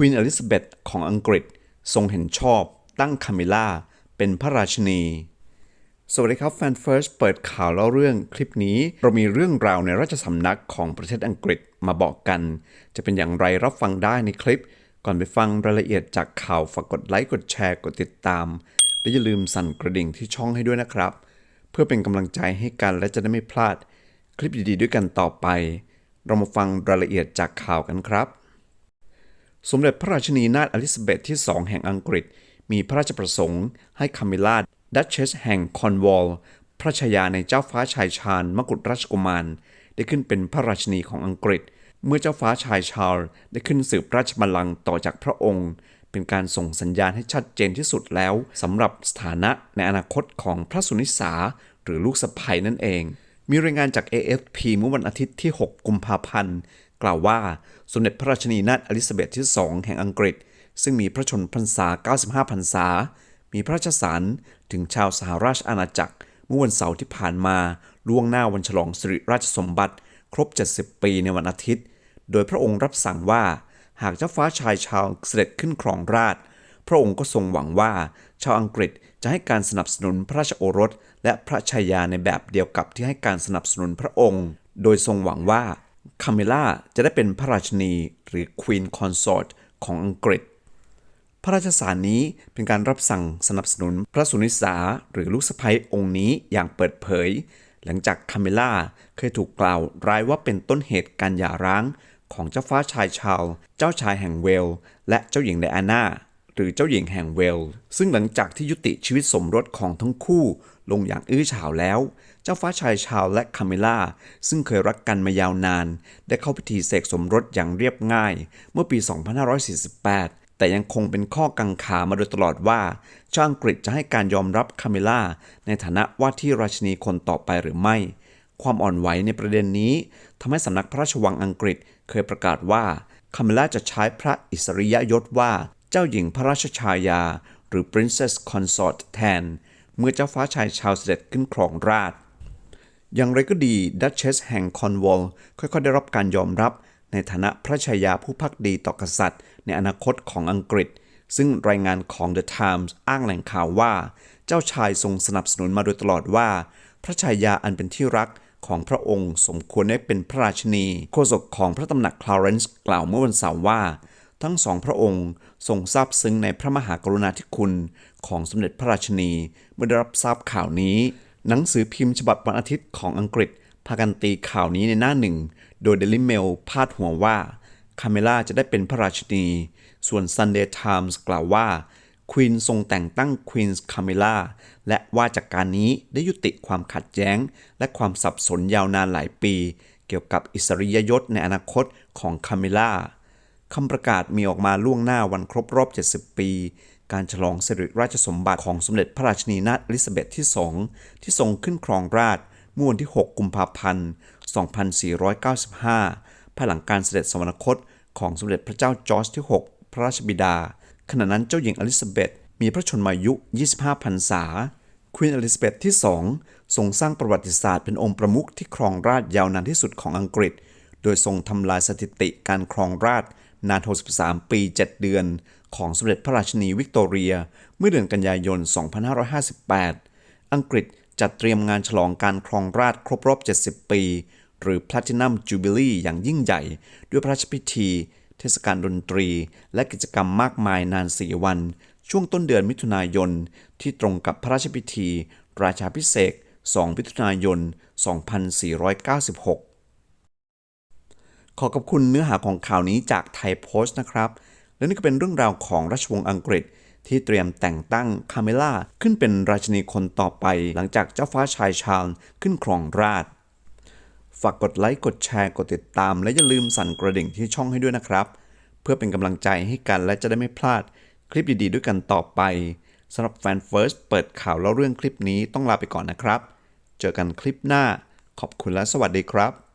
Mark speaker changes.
Speaker 1: ควีนอลิซาเบธของอังกฤษทรงเห็นชอบตั้งคามิล่าเป็นพระราชินี สวัสดีครับแฟนเฟิร์สเปิดข่าวเล่าเรื่องคลิปนี้ เรามีเรื่องราวในราชสำนักของประเทศอังกฤษมาบอกกัน จะเป็นอย่างไรรับฟังได้ในคลิป ก่อนไปฟังรายละเอียดจากข่าวฝากกดไลค์กดแชร์กดติดตาม และอย่าลืมสั่นกระดิ่งที่ช่องให้ด้วยนะครับ เพื่อเป็นกำลังใจให้กันและจะได้ไม่พลาด คลิปดีๆด้วยกันต่อไป เรามาฟังรายละเอียดจากข่าวกันครับ สมเด็จพระราชินีนาถอลิซาเบธที่2แห่งอังกฤษ มีพระราชประสงค์ให้คามิลาดัชเชสแห่งคอนวอลพระชายาในเจ้าฟ้าชายชาญมกุฎราชกุมาร ได้ขึ้นเป็นพระราชินีของอังกฤษ เมื่อเจ้าฟ้าชายชาร์ลได้ขึ้นสืบราชบัลลังก์ต่อจากพระองค์ เป็นการส่งสัญญาณให้ชัดเจนที่สุดแล้วสำหรับสถานะในอนาคตของพระสุนิสาหรือลูกสะใภ้นั่นเอง มีรายงานจาก AFP เมื่อวันอาทิตย์ที่ 6 กุมภาพันธ์ กล่าวว่าสมเด็จพระราชินีนาถอลิซาเบธที่ 2 แห่งอังกฤษ ซึ่งมีพระชนพรรษา 95 พรรษา มีพระราชสารถึงชาวสหราชอาณาจักร เมื่อวันเสาร์ที่ผ่านมาล่วงหน้าวันฉลองสิริราชสมบัติ ครบ 70 ปีในวันอาทิตย์ โดยพระองค์รับสั่งว่า หากเจ้าฟ้าชายชาวเสด็จขึ้นครองราชพระองค์ก็ทรงหวังว่า ชาวอังกฤษจะให้การสนับสนุนพระราชโอรส และพระชายาในแบบเดียวกับที่ให้การสนับสนุนพระองค์ โดยทรงหวังว่า คาเมล่าจะได้เป็นพระราชินีหรือ Queen Consort ของอังกฤษ พระราชสารนี้เป็นการรับสั่งสนับสนุนพระสุนิสาหรือลูกสะใภ้องค์นี้อย่างเปิดเผย หลังจากคาเมล่าเคยถูกกล่าวร้ายว่าเป็นต้นเหตุการหย่าร้างของเจ้าฟ้าชายชาล์เจ้าชายแห่งเวล และเจ้าหญิงไดอาน่า หรือเจ้าหญิงแห่งเวลส์ซึ่งหลังจากที่ยุติชีวิตสมรสของทั้งคู่ ลงอย่างอื้อฉาวแล้ว เจ้าฟ้าชายชาร์ลส์และคาเมล่า ซึ่งเคยรักกันมายาวนาน ได้เข้าพิธีเสกสมรสอย่างเรียบง่าย เมื่อปี 2548 แต่ยังคงเป็นข้อกังขามาโดยตลอดว่าชาวอังกฤษจะให้การยอมรับคาเมล่าในฐานะว่าที่ราชินีคนต่อไปหรือไม่ ความอ่อนไหวในประเด็นนี้ทำให้สำนักพระราชวังอังกฤษเคยประกาศว่าคาเมล่าจะใช้พระอิสริยยศว่า เจ้าหญิงพระราชชายา หรือ Princess Consort แทน เมื่อเจ้าฟ้าชายชาวเสด็จขึ้นครองราชอย่างไรก็ดีดัชเชสแห่งคอนวอลค่อยๆ ได้รับการยอมรับ ในฐานะพระชายาผู้พักดีต่อกษัตริย์ ในอนาคตของอังกฤษ ซึ่งรายงานของ The Times อ้างแหล่งข่าวว่า เจ้าชายทรงสนับสนุนมาโดยตลอดว่า พระชายาอันเป็นที่รักของพระองค์สมควรได้เป็นพระราชินี โฆษกของพระตำหนักคลาเรนซ์กล่าวเมื่อวันเสาร์ว่า ทั้งสองพระองค์ทรงซาบซึ้งในพระมหากรุณาธิคุณของสมเด็จพระราชินีเมื่อได้รับทราบข่าวนี้ หนังสือพิมพ์ฉบับวันอาทิตย์ของอังกฤษพากันตีข่าวนี้ในหน้าหนึ่ง โดย Daily Mail พาดหัวว่าคาเมล่าจะได้เป็นพระราชินี ส่วน Sunday Times กล่าวว่าควีนทรงแต่งตั้งควีนส์คาเมล่าและว่าจากการนี้ได้ยุติความขัดแย้ง และความสับสนยาวนานหลายปี เกี่ยวกับอิสริยยศในอนาคตของคาเมล่า คำประกาศมีออกมาล่วงหน้าวันครบรอบ 70 ปี การฉลองสิริราชสมบัติของสมเด็จพระราชินีนาถอลิซาเบธที่ 2 ที่ทรงขึ้นครองราชเมื่อวันที่ 6 กุมภาพันธ์ 2495 ภายหลังการเสด็จสวรรคตของสมเด็จพระเจ้าจอร์จที่ 6 พระราชบิดา ขณะนั้นเจ้าหญิงอลิซาเบธมีพระชนมายุ 25 พรรษา ควีนอลิซาเบธที่ 2 ทรงสร้างประวัติศาสตร์เป็นองค์ประมุขที่ครองราชยาวนานที่สุดของอังกฤษ โดยทรงทำลายสถิติการครองราช นาน 63 ปี 7 เดือน ของสมเด็จพระราชินีวิกตอเรีย เมื่อเดือนกันยายน 2558 อังกฤษจัดเตรียมงานฉลองการครองราชย์ครบรอบ 70 ปี หรือ Platinum Jubilee อย่างยิ่งใหญ่ ด้วยพระราชพิธี เทศกาลดนตรี และกิจกรรมมากมายนาน 4 วัน ช่วงต้นเดือนมิถุนายน ที่ตรงกับพระราชพิธี ราชาพิเศษ2มิถุนายน 2496 ขอขอบคุณเนื้อหาของข่าวนี้จากไทยโพสต์นะครับ และนี่ก็เป็นเรื่องราวของราชวงศ์อังกฤษ ที่เตรียมแต่งตั้งคาเมล่าขึ้นเป็นราชินีคนต่อไป หลังจากเจ้าฟ้าชายชาญขึ้นครองราชฝากกดไลค์ กดแชร์ กดติดตาม และอย่าลืมสั่นกระดิ่งที่ช่องให้ด้วยนะครับ เพื่อเป็นกำลังใจให้กันและจะได้ไม่พลาดคลิปดีๆ ด้วยกันต่อไปสำหรับแฟนเฟิร์สเปิดข่าวเล่าเรื่องคลิปนี้ต้องลาไปก่อนนะครับ เจอกันคลิปหน้า ขอบคุณและสวัสดีครับ